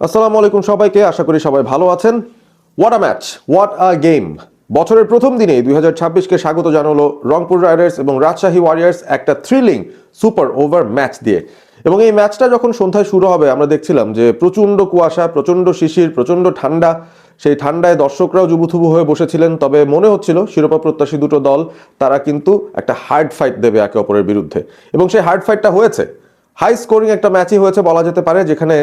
আসসালামু আলাইকুম সবাইকে, আশা করি সবাই ভালো আছেন। What a match what a game বছরের প্রথম দিনেই দুই হাজার ছাব্বিশকে স্বাগত জানালো রংপুর রাইডার্স এবং রাজশাহী ওয়ারিয়ার্স একটা থ্রিলিং সুপার ওভার ম্যাচ দিয়ে। এবং এই ম্যাচটা যখন সন্ধ্যায় শুরু হবে, আমরা দেখছিলাম যে প্রচণ্ড কুয়াশা, প্রচণ্ড শিশির, প্রচণ্ড ঠান্ডা। সেই ঠান্ডায় দর্শকরাও জুবুথুবু হয়ে বসেছিলেন, তবে মনে হচ্ছিল শিরোপা প্রত্যাশী দুটো দল, তারা কিন্তু একটা হার্ড ফাইট দেবে একে অপরের বিরুদ্ধে। এবং সেই হার্ড ফাইটটা হয়েছে। হাই স্কোরিং একটা ম্যাচই হয়েছে বলা যেতে পারে, যেখানে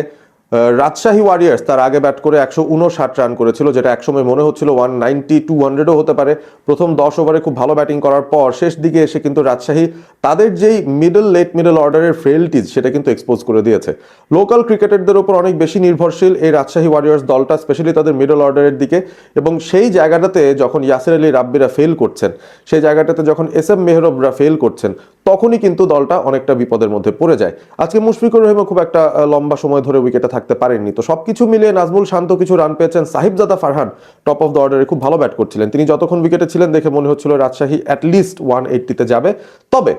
রাজশাহী ওয়ারিয়ার্স তার আগে ব্যাট করে একশো উনষাট রান করেছিল, যেটা একসময় মনে হচ্ছিল ওয়ান নাইনটি টু হান্ড্রেডও হতে পারে। প্রথম দশ ওভারে খুব ভালো ব্যাটিং করার পর শেষ দিকে এসে কিন্তু রাজশাহী তাদের যেই মিডল লেট মিডল অর্ডারের ফেলটিজ সেটা কিন্তু এক্সপোজ করে দিয়েছে। লোকাল ক্রিকেটারদের উপর অনেক বেশি নির্ভরশীল এই রাজশাহী ওয়ারিয়ার্স দলটা স্পেশালি তাদের মিডল অর্ডারের দিকে। এবং সেই জায়গাটাতে যখন ইয়াসির আলী রাব্বিরা ফেল করছেন, সেই জায়গাটাতে যখন এস এম মেহরবরা ফেল করছেন, তখনই কিন্তু দলটা অনেকটা বিপদের মধ্যে পড়ে যায়। আজকে মুশফিকুর রহিমও খুব একটা লম্বা সময় ধরে উইকেটে থাকতে পারেননি। তো সবকিছু মিলিয়ে নাজমুল শান্ত কিছু রান পেয়েছেন। Sahibzada Farhan top of the অর্ডারে খুব ভালো ব্যাট করছিলেন। তিনি যতক্ষণ উইকেটে ছিলেন দেখে মনে হচ্ছিল রাজশাহী অ্যাটলিস্ট ওয়ান এইটটিতে যাবে। তবে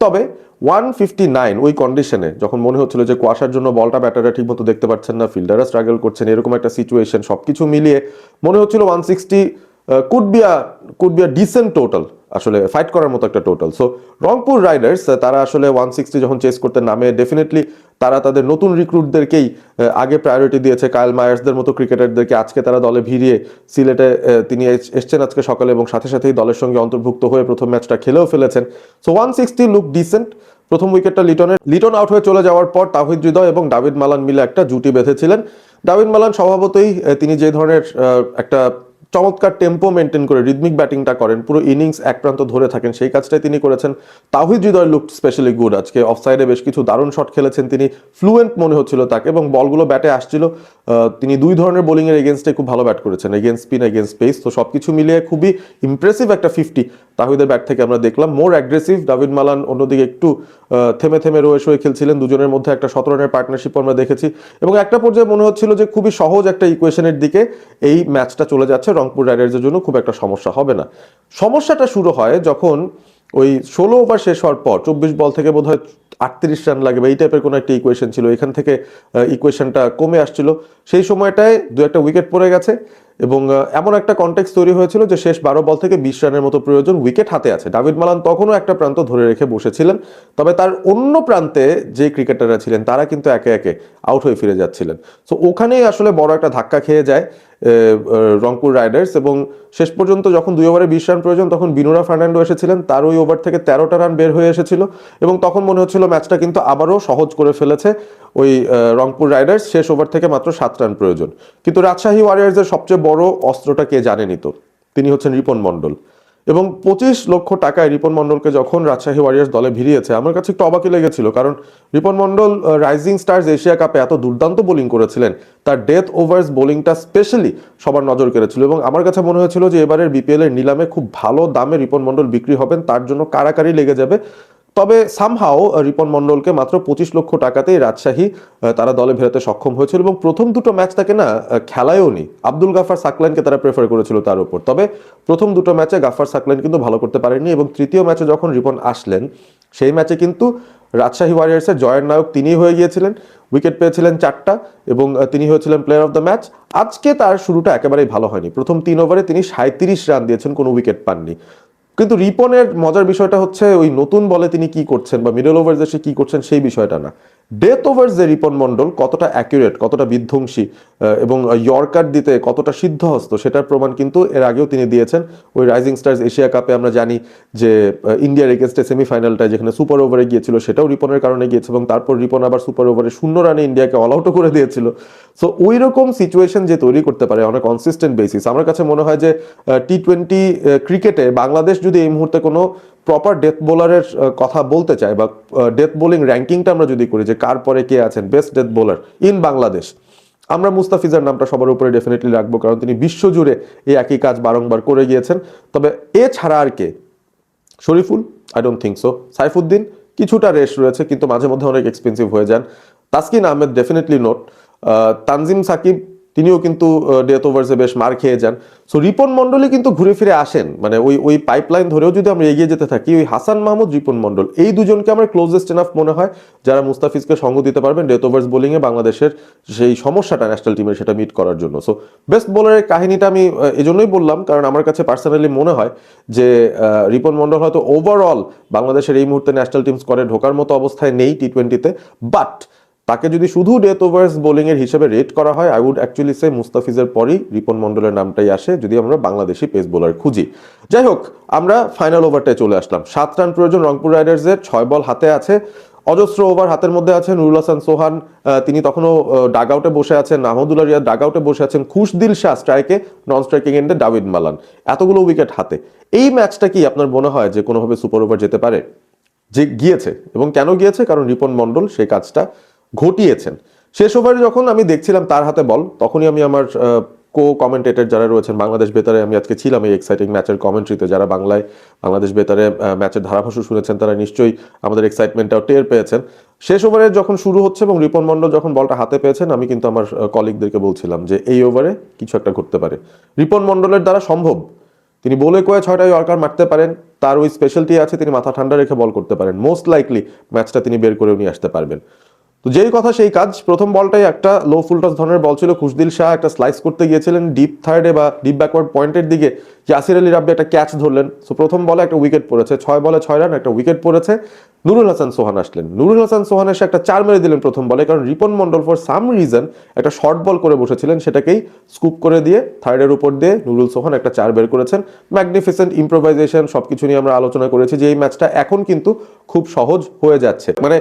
তবে ওয়ান ফিফটি নাইন ওই কন্ডিশনে যখন মনে হচ্ছিল যে কুয়াশার জন্য বলটা ব্যাটাররা ঠিকমতো দেখতে পাচ্ছেন না ফিল্ডাররা স্ট্রাগল করছেন, এরকম একটা সিচুয়েশন সব কিছু মিলিয়ে মনে হচ্ছিল one sixty could be a could be a decent total আসলে ফাইট করার মতো একটা টোটাল সো রংপুর রাইডার্স তারা আসলে ওয়ান সিক্সটি যখন চেস করতে নামে ডেফিনেটলি তারা তাদের নতুন রিক্রুটদেরকেই আগে প্রায়োরিটি দিয়েছে। কায়েল মায়ার্সদের মতো ক্রিকেটারদেরকে আজকে তারা দলে ভিড়িয়ে সিলেটে তিনি এস- এসছেন আজকে সকালে এবং সাথে সাথেই দলের সঙ্গে অন্তর্ভুক্ত হয়ে প্রথম ম্যাচটা খেলেও ফেলেছেন। So one sixty look decent প্রথম উইকেটটা লিটনের, লিটন আউট হয়ে চলে যাওয়ার পর তাহিদ হৃদয় এবং ডাভিদ মালান মিলে একটা জুটি বেঁধেছিলেন। ডাভিদ মালান স্বভাবতই তিনি যে ধরনের একটা চমৎকার টেম্পো মেনটেন করে রিদমিক ব্যাটিংটা করেন। পুরো ইনিংস এক প্রান্ত ধরে থাকেন। সেই কাজটাই তিনি করেছেন। Tawhid Hridoy look specially good আজকে। অফসাইডে বেশ কিছু দারুণ শট খেলেছেন তিনি। ফ্লুয়েন্ট মনে হচ্ছিল তাকে এবং বলগুলো ব্যাটে আসছিল। তিনি দুই ধরনের বোলিং এর এগেনস্টে খুব ভালো ব্যাট করেছেন এগেনস্ট স্পিন এগেনস্ট পেস তো সবকিছু মিলিয়ে খুবই ইমপ্রেসিভ একটা ফিফটি তাহিদের ব্যাট থেকে আমরা দেখলাম মোর অ্যাগ্রেসিভ দাভিদ মালান অন্যদিকে একটু থেমে থেমে রয়ে শোয়ে খেলছিলেন। দুজনের মধ্যে একটা সতেরো রানের পার্টনারশিপ আমরা দেখেছি। এবং একটা পর্যায়ে মনে হচ্ছিল যে খুবই সহজ একটা ইকুয়েশনের দিকে এই ম্যাচটা চলে যাচ্ছে। রংপুর রাইডার্সের জন্য খুব একটা সমস্যা হবে না। সমস্যাটা শুরু হয় যখন ওই ষোলো ওভার শেষ হওয়ার পর, চব্বিশ বল থেকে বোধ হয় আটত্রিশ রান লাগবে এই টাইপের কোনো একটা ইকুয়েশন ছিল। এখান থেকে ইকুয়েশনটা কমে আসছিল। সেই সময়টায় দু একটা উইকেট পড়ে গেছে এবং এমন একটা কন্টেক্স তৈরি হয়েছিল যে শেষ বারো বল থেকে বিশ রানের মতো প্রয়োজন উইকেট হাতে আছে। ডাভিদ মালান তখনও একটা প্রান্ত ধরে রেখে বসেছিলেন। তবে তার অন্য প্রান্তে যে ক্রিকেটাররা ছিলেন, তারা কিন্তু একে একে আউট হয়ে ফিরে যাচ্ছিলেন। সো ওখানেই আসলে বড় একটা ধাক্কা খেয়ে যায়। রংপুর রাইডার্স এবং শেষ পর্যন্ত যখন দুই ওভারে বিশ রান প্রয়োজন তখন বিনোরা ফার্নান্ডো এসেছিলেন। তার ওই ওভার থেকে তেরোটা রান বের হয়ে এসেছিল এবং তখন মনে হচ্ছিল ম্যাচটা কিন্তু আবারও সহজ করে ফেলেছে ওই রংপুর রাইডার্স। শেষ ওভার থেকে মাত্র সাত রান প্রয়োজন। কিন্তু রাজশাহী ওয়ারিয়ার্সের সবচেয়ে বড় অস্ত্রটা কে জানেনি তো? তিনি হচ্ছেন রিপন মণ্ডল। এবং পঁচিশ লক্ষ টাকায় রিপন মণ্ডলকে যখন রাজশাহী ওয়ারিয়ার্স দলে ভিড়িয়েছে, আমার কাছে একটু অবাকই লেগেছিল। কারণ Ripon Mondal Rising Stars Asia কাপে এত দুর্দান্ত বোলিং করেছিলেন। তার ডেথ ওভার্স বোলিংটা স্পেশালি সবার নজর কেড়েছিল এবং আমার কাছে মনে হয়েছিল যে এবারের বিপিএলের নিলামে খুব ভালো দামে রিপন মণ্ডল বিক্রি হবেন, তার জন্য কারাকারি লেগে যাবে। তবে সামহাও রিপন মণ্ডলকে মাত্র পঁচিশ লক্ষ টাকাতেই রাজশাহী তারা দলে ভেরাতে সক্ষম হয়েছিল এবং প্রথম দুটো ম্যাচ তাকে না খেলায়ও নি। আব্দুল গাফার সাকলাইনকে তারা প্রেফার করেছিল তার উপর। তবে প্রথম দুটো ম্যাচে গাফার সাকলাইন কিন্তু ভালো করতে পারেননি এবং তৃতীয় ম্যাচে যখন রিপন আসলেন, সেই ম্যাচে কিন্তু রাজশাহী ওয়ারিয়ার্সের জয়ের নায়ক তিনিই হয়ে গিয়েছিলেন। উইকেট পেয়েছিলেন চারটা এবং তিনি হয়েছিলেন প্লেয়ার অফ দ্য ম্যাচ আজকে তার শুরুটা একেবারেই ভালো হয়নি। প্রথম তিন ওভারে তিনি সাঁত্রিশ রান দিয়েছেন, কোনো উইকেট পাননি। কিন্তু রিপনের মজার বিষয়টা হচ্ছে ওই নতুন বলে তিনি কি করছেন বা মিডল ওভার সে কি করছেন সেই বিষয়টা না। ডেথ ওভার যে রিপন মণ্ডল কতটা অ্যাকুরেট কতটা বিধ্বংসী এবং ইয়র্কার দিতে কতটা সিদ্ধহস্ত সেটার প্রমাণ কিন্তু এর আগেও তিনি দিয়েছেন। ওই রাইজিং স্টার্স এশিয়া কাপে আমরা জানি যে ইন্ডিয়ার এগেনস্টে সেমিফাইনালটা যেখানে সুপার ওভারে গিয়েছিল সেটাও রিপনের কারণে গিয়েছে এবং তারপর রিপন আবার সুপার ওভারে শূন্য রানে ইন্ডিয়াকে অল আউটও করে দিয়েছিল। সো ওই রকম সিচুয়েশন যে তৈরি করতে পারে অনেক কনসিস্টেন্ট বেসিস আমার কাছে মনে হয় যে টি টোয়েন্টি ক্রিকেটে বাংলাদেশ যদি এই মুহূর্তে কোনো প্রপার ডেথ বোলারের কথা বলতে চাই বা ডেথ বোলিং র্যাঙ্কিংটা আমরা যদি করি যে কার পরে কে আছেন best death bowler in Bangladesh আমরা মুস্তাফিজার নামটা সবার উপরে ডেফিনেটলি রাখব কারণ তিনি বিশ্বজুড়ে এই একই কাজ বারংবার করে গিয়েছেন। তবে এছাড়া আর কে? Shoriful? I don't think so Saifuddin? কিছুটা রেস রয়েছে, কিন্তু মাঝে মধ্যে অনেক এক্সপেন্সিভ হয়ে যান। তাসকিন আহমেদ ডেফিনেটলি নোট তানজিম সাকিব তিনিও কিন্তু ডেথ ওভার্সে বেশ মার খেয়ে যান। সো রিপন মন্ডলই কিন্তু ঘুরে ফিরে আসেন। মানে ওই ওই পাইপলাইন ধরেও যদি আমরা এগিয়ে যেতে থাকি, ওই হাসান মাহমুদ, রিপন মন্ডল এই দুজনকে আমার ক্লোজেস্ট এনাফ মনে হয় যারা মুস্তাফিজকে সঙ্গ দিতে পারবেন ডেথ ওভার্স বোলিংয়ে বাংলাদেশের সেই সমস্যাটা ন্যাশনাল টিমের সেটা মিট করার জন্য। সো বেস্ট বোলারের কাহিনীটা আমি এজন্যই বললাম, কারণ আমার কাছে পার্সোনালি মনে হয় যে রিপন মন্ডল হয়তো ওভারঅল বাংলাদেশের এই মুহূর্তে ন্যাশনাল টিম স্কোয়াডে ঢোকার মতো অবস্থায় নেই টি টোয়েন্টিতে বাট তাকে যদি শুধু ডেথ ওভার্স বোলিং এর হিসেবে রেট করা হয় আই উড অ্যাকচুয়ালি সে মুস্তাফিজের পরই রিপন মন্ডলের নামটাই আসে যদি আমরা বাংলাদেশি পেস বোলার খুঁজি। যাই হোক, আমরা ফাইনাল ওভারটায় চলে আসলাম। সাত রান প্রয়োজন রংপুর রাইডার্সের, ছয় বল হাতে আছে। অজস্র ওভার হাতের মধ্যে আছেন নুরুল হাসান সোহান তিনি তখনও ডাগ আউটে বসে আছেন নাহমদুল্লাহ রিয়াদ ডাগ আউটে বসে আছেন, খুশদিল শাহ স্ট্রাইকে নন স্ট্রাইকিং এন্ডে ডাভিড মালান। এতগুলো উইকেট হাতে। এই ম্যাচটা কি আপনার মনে হয় যে কোনোভাবে সুপার ওভার যেতে পারে? যে গিয়েছে, এবং কেন গিয়েছে? কারণ রিপন মন্ডল সেই কাজটা ঘটিয়েছেন। শেষ ওভারে যখন আমি দেখছিলাম তার হাতে বল, তখনই আমি আমার কো কমেন্টেটর যারা রয়েছেন বাংলাদেশ বেতারে, আমি আজকে ছিলাম এই এক্সাইটিং ম্যাচের কমেন্ট্রিতে যারা বাংলায়, বাংলাদেশ বেতারে ম্যাচের ধারাভাষ্য শুনেছেন, তারা নিশ্চয়ই আমাদের এক্সাইটমেন্টটাও টের পেয়েছেন। শেষ ওভারে যখন শুরু হচ্ছে এবং রিপন মন্ডল যখন বলটা হাতে পেয়েছেন, আমি কিন্তু আমার কলিগদেরকে বলছিলাম যে এই ওভারে কিছু একটা ঘটতে পারে। রিপন মন্ডলের দ্বারা সম্ভব। তিনি বলে কয়ে ছয়টা ইয়র্কার মারতে পারেন, তার ওই স্পেশালটি আছে, তিনি মাথা ঠান্ডা রেখে বল করতে পারেন। মোস্ট লাইকলি ম্যাচটা তিনি বের করে নিয়ে আসতে পারবেন। তো যেই কথা সেই কাজ, প্রথম বলটাই একটা লো ফুলটস ধরনের বল ছিল। খুশদিল শাহ একটা স্লাইস করতে গিয়েছিলেন ডিপ থার্ডে বা ডিপ ব্যাকওয়ার্ড পয়েন্টের দিকে। ইয়াসির আলী রাব্বি একটা ক্যাচ ধরলেন। সো প্রথম বলে একটা উইকেট পড়েছে। ছয় বলে ছয় রান একটা উইকেট পড়েছে। নুরুল হাসান সোহান আসলেন। নুরুল হাসান সোহান এসে একটা চার মেরে দিলেন প্রথম বলে। কারণ Ripon Mondal for some reason একটা শর্ট বল করে বসেছিলেন। সেটাকেই স্কুপ করে দিয়ে থার্ডের উপর দিয়ে নুরুল সোহান একটা চার বের করেছেন। ম্যাগনিফিসেন্ট ইম্প্রোভাইজেশন সব কিছু নিয়ে আমরা আলোচনা করেছি যে এই ম্যাচটা এখন কিন্তু খুব সহজ হয়ে যাচ্ছে। মানে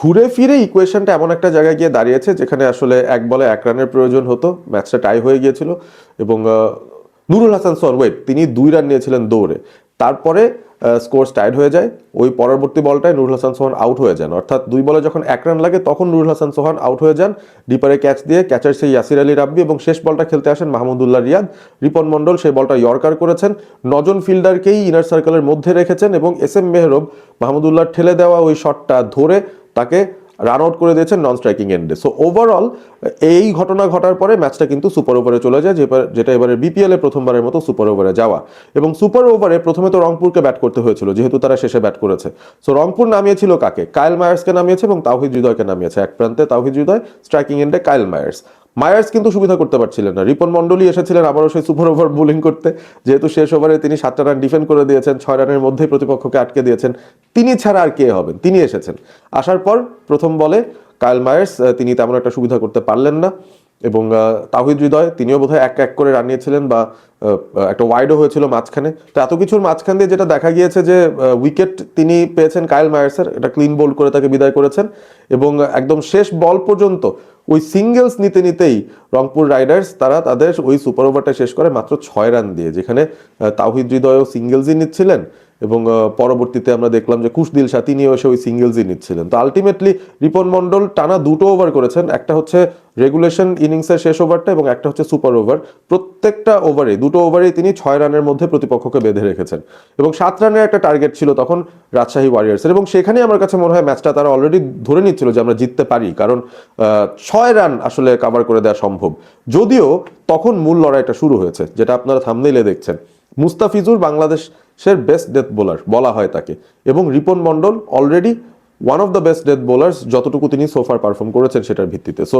ঘুরে ফিরে ইকুয়েশনটা এমন একটা জায়গায় গিয়ে দাঁড়িয়েছে যেখানে আসলে এক বলে এক রানের প্রয়োজন হতো। ম্যাচটা টাই হয়ে গিয়েছিল এবং নুরুল হাসান সরওয়েট তিনি দুই রান নিয়েছিলেন দৌড়ে। তারপরে স্কোর টাইড হয়ে যায়। ওই পরবর্তী বলটায় নুরুল হাসান সোহান আউট হয়ে যান। অর্থাৎ দুই বলে যখন এক রান লাগে, তখন নুরুল হাসান সোহান আউট হয়ে যান। ডিপারে ক্যাচ দিয়ে ক্যাচার সেই ইয়াসির আলী রাব্বি এবং শেষ বলটা খেলতে আসেন মাহমুদুল্লাহ রিয়াদ। রিপন মন্ডল সেই বলটা ইয়র্কার করেছেন। নজন ফিল্ডারকেই ইনার সার্কেলের মধ্যে রেখেছেন এবং এস এম মেহরব মাহমুদুল্লাহ ঠেলে দেওয়া ওই শটটা ধরে তাকে রান আউট করে দিয়েছেন নন স্ট্রাইকিং এন্ডে সো ওভারঅল এই ঘটনা ঘটার পরে ম্যাচটা কিন্তু সুপার ওভারে চলে যায় যেটা- এবারে বিপিএলে প্রথমবারের মতো সুপার ওভারে যাওয়া। এবং সুপার ওভারে প্রথমে তো রংপুরকে ব্যাট করতে হয়েছিল, যেহেতু তারা শেষে ব্যাট করেছে। সো রংপুর নামিয়েছিল কাকে? কাইল মায়ার্সকে নামিয়েছে এবং তাওহিদ হৃদয়কে নামিয়েছে। এক প্রান্তে তাওহিদ হৃদয় স্ট্রাইকিং এন্ডে কাইল মায়ার্স মায়ার্স কিন্তু সুবিধা করতে পারছিলেন না। রিপন মন্ডলী এসেছিলেন আবারও সেই সুপার ওভার বোলিং করতে। যেহেতু শেষ ওভারে তিনি সাতটা রান ডিফেন্ড করে দিয়েছেন, ছয় রানের মধ্যেই প্রতিপক্ষকে আটকে দিয়েছেন। তিনি ছাড়া আর কে হবেন? তিনি এসেছেন। আসার পর প্রথম বলে কায়ল মায়ার্স তিনি তেমন একটা সুবিধা করতে পারলেন না। এবং তাহিদ হৃদয়, তিনিও বোধহয় এক এক করে রান নিয়েছিলেন বা একটা ওয়াইডও হয়েছিল মাঝখানে। তো এত কিছুর মাঝখান দিয়ে যেটা দেখা গিয়েছে যে উইকেট তিনি পেয়েছেন কাইল মায়ার্সের এটা ক্লিন বোল্ড করে তাকে বিদায় করেছেন এবং একদম শেষ বল পর্যন্ত ওই সিঙ্গেলস নিতে নিতেই রংপুর রাইডার্স তারা তাদের ওই সুপার ওভারটা শেষ করে মাত্র ছয় রান দিয়ে, যেখানে তাহিদ হৃদয়ও সিঙ্গেলসই নিচ্ছিলেন। এবং পরবর্তীতে আমরা দেখলাম যে কুশদিল শাহ তিনিও এসে ওই সিঙ্গেলসই নিচ্ছিলেন। তো আলটিমেটলি রিপন মন্ডল টানা দুটো ওভার করেছেন। একটা হচ্ছে রেগুলেশন ইনিংসের শেষ ওভারটা এবং একটা হচ্ছে সুপার ওভার প্রত্যেকটা ওভারে দুটো ওভারেই তিনি ছয় রানের মধ্যে প্রতিপক্ষকে বেঁধে রেখেছেন। এবং সাত রানের একটা টার্গেট ছিল তখন রাজশাহী ওয়ারিয়ার্সের এবং সেখানেই আমার কাছে মনে হয় ম্যাচটা তারা অলরেডি ধরে নিচ্ছিল যে আমরা জিততে পারি। কারণ ছয় রান আসলে কাভার করে দেওয়া সম্ভব। যদিও তখন মূল লড়াইটা শুরু হয়েছে, যেটা আপনারা থামনেইলে দেখছেন। মুস্তাফিজুর বাংলাদেশের বেস্ট ডেথ বোলার বলা হয় তাকে। এবং Ripon Mondal already one of the best death bowlers যতটুকু তিনি সোফার পারফর্ম করেছেন সেটার ভিত্তিতে। সো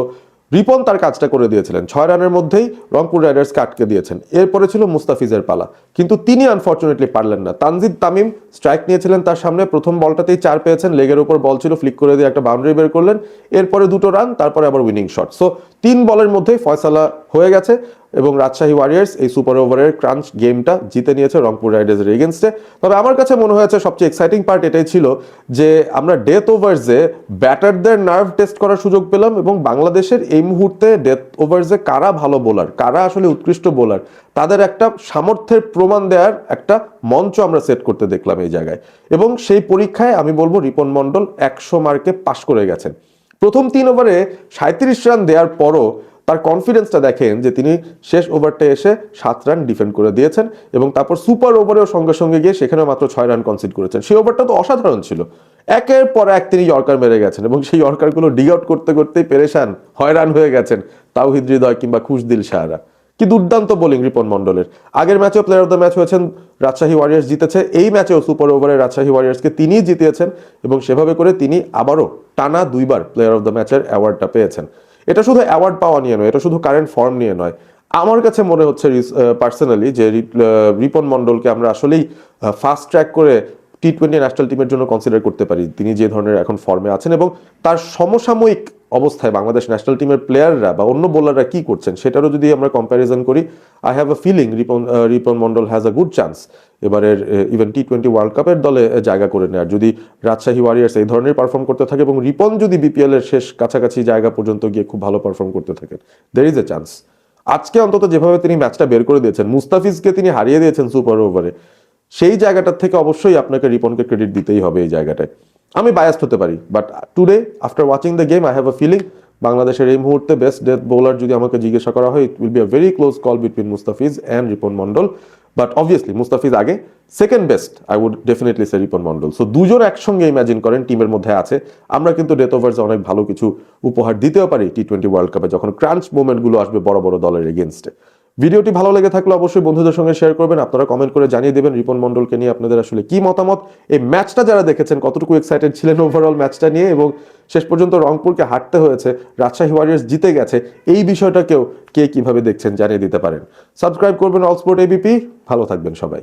রিপন তার কাজটা করে দিয়েছিলেন। ছয় রানের মধ্যেই রংপুর রাইডার্সকে আটকে দিয়েছেন। এরপরে ছিল মুস্তাফিজের পালা। কিন্তু তিনি আনফর্চুনেটলি পারলেন না। তানজিদ তামিম স্ট্রাইক নিয়েছিলেন তার সামনে। প্রথম বলটাতেই চার পেয়েছেন। লেগের উপর বল ছিল ফ্লিক করে দিয়ে একটা বাউন্ডারি বের করলেন। এরপরে দুটো রান তারপরে আবার উইনিং শট সো তিন বলের মধ্যেই ফয়সালা হয়ে গেছে এবং রাজশাহী ওয়ারিয়ার্স এই সুপার ওভারের ক্রাঞ্চ গেমটা জিতে নিয়েছে রংপুর রাইডার্সের এগেনস্টে তবে আমার কাছে মনে হয়েছে সবচেয়ে এক্সাইটিং পার্ট এটাই ছিল যে আমরা ডেথ ওভার্সে ব্যাটারদের নার্ভ টেস্ট করার সুযোগ পেলাম এবং বাংলাদেশের এই মুহূর্তে ডেথ ওভার যে কারা ভালো বোলার কারা আসলে উৎকৃষ্ট বোলার তাদের একটা সামর্থ্যের প্রমাণ দেওয়ার একটা মঞ্চ আমরা সেট করতে দেখলাম এই জায়গায়। এবং সেই পরীক্ষায় আমি বলব রিপন মন্ডল একশো মার্কে পাশ করে গেছেন। প্রথম তিন ওভারে সাঁত্রিশ রান দেওয়ার পরও তার কনফিডেন্সটা দেখেন যে তিনি শেষ ওভারটা এসে সাত রান ডিফেন্ড করে দিয়েছেন এবং তারপর সুপার ওভারেও সঙ্গে সঙ্গে গিয়ে সেখানেও মাত্র ছয় রান কনসিড করেছেন। সেই ওভারটা তো অসাধারণ ছিল। একের পর এক তিনি ইয়র্কার মেরে গেছেন এবং সেই ইয়র্কারগুলো ডিগ আউট করতে করতেই পেরেশান হয়রান হয়ে গেছেন তাওহিদ হৃদয় কিংবা খুশদিল শাহরা। কি দুর্দান্ত বোলিং রিপন মন্ডলের আগের ম্যাচেও প্লেয়ার অফ দ্য ম্যাচ হয়েছেন রাজশাহী ওয়ারিয়ার্স জিতেছে। এই ম্যাচেও সুপার ওভারে রাজশাহী ওয়ারিয়ার্সকে তিনিই জিতিয়েছেন এবং সেভাবে করে তিনি আবারও টানা দুইবার প্লেয়ার অফ দ্য ম্যাচের অ্যাওয়ার্ডটা পেয়েছেন। এটা শুধু অ্যাওয়ার্ড পাওয়া নিয়ে নয়, এটা শুধু কারেন্ট ফর্ম নিয়ে নয়। আমার কাছে মনে হচ্ছে পার্সোনালি যে রিপন মন্ডলকে আমরা আসলেই ফাস্ট ট্র্যাক করে টি টোয়েন্টি ন্যাশনাল টিমের জন্য কনসিডার করতে পারি। তিনি যে ধরনের এখন ফর্মে আছেন এবং তার সমসাময়িক অবস্থায় বাংলাদেশ ন্যাশনাল টিমের প্লেয়াররা বা অন্য বোলাররা কি করছেন, সেটারও যদি আমরা কম্প্যারিজন করি I have a feeling Ripon Ripon Mondal has a good chance এবারের ইভেন টি টোয়েন্টি ওয়ার্ল্ড কাপের দলে জায়গা করে নেয়ার। যদি রাজশাহী ওয়ারিয়ার্স এই ধরনের পারফর্ম করতে থাকে এবং রিপন যদি বিপিএল এর শেষ কাছাকাছি জায়গা পর্যন্ত গিয়ে খুব ভালো পারফর্ম করতে থাকেন দের ইজ এ চান্স আজকে অন্তত যেভাবে তিনি ম্যাচটা বের করে দিয়েছেন, মুস্তাফিজকে তিনি হারিয়ে দিয়েছেন সুপার ওভারে সেই জায়গাটার থেকে অবশ্যই আপনাকে রিপনকে ক্রেডিট দিতেই হবে এই জায়গাটায়। আমি বায়াস্ট হতে পারি but today after watching the game I have a feeling বাংলাদেশের এই মুহূর্তে বেস্ট ডেথ বোলার যদি আমাকে জিজ্ঞাসা করা হয় it will be a very close call between Mustafiz and Ripon Mondal but obviously Mustafiz আগে second best I would definitely say Ripon Mondal so দুজন একসঙ্গে ইমাজিন করেন টিমের মধ্যে আছে। আমরা কিন্তু ডেথ ওভার্সে অনেক ভালো কিছু উপহার দিতেও পারি টি টোয়েন্টি ওয়ার্ল্ড কাপে যখন ক্রাঞ্চ মুভমেন্টগুলো আসবে বড় বড় দলের এগেনস্টে ভিডিওটি ভালো লেগে থাকলে অবশ্যই বন্ধুদের সঙ্গে শেয়ার করবেন। আপনারা কমেন্ট করে জানিয়ে দেবেন রিপন মন্ডলকে নিয়ে আপনাদের আসলে কি মতামত। এই ম্যাচটা যারা দেখেছেন, কতটুকু এক্সাইটেড ছিলেন ওভারঅল ম্যাচটা নিয়ে এবং শেষ পর্যন্ত রংপুরকে হাঁটতে হয়েছে, রাজশাহী ওয়ারিয়ার্স জিতে গেছে, এই বিষয়টাকেও কে কীভাবে দেখছেন জানিয়ে দিতে পারেন। সাবস্ক্রাইব করবেন অল স্পোর্ট এবিপি ভালো থাকবেন সবাই।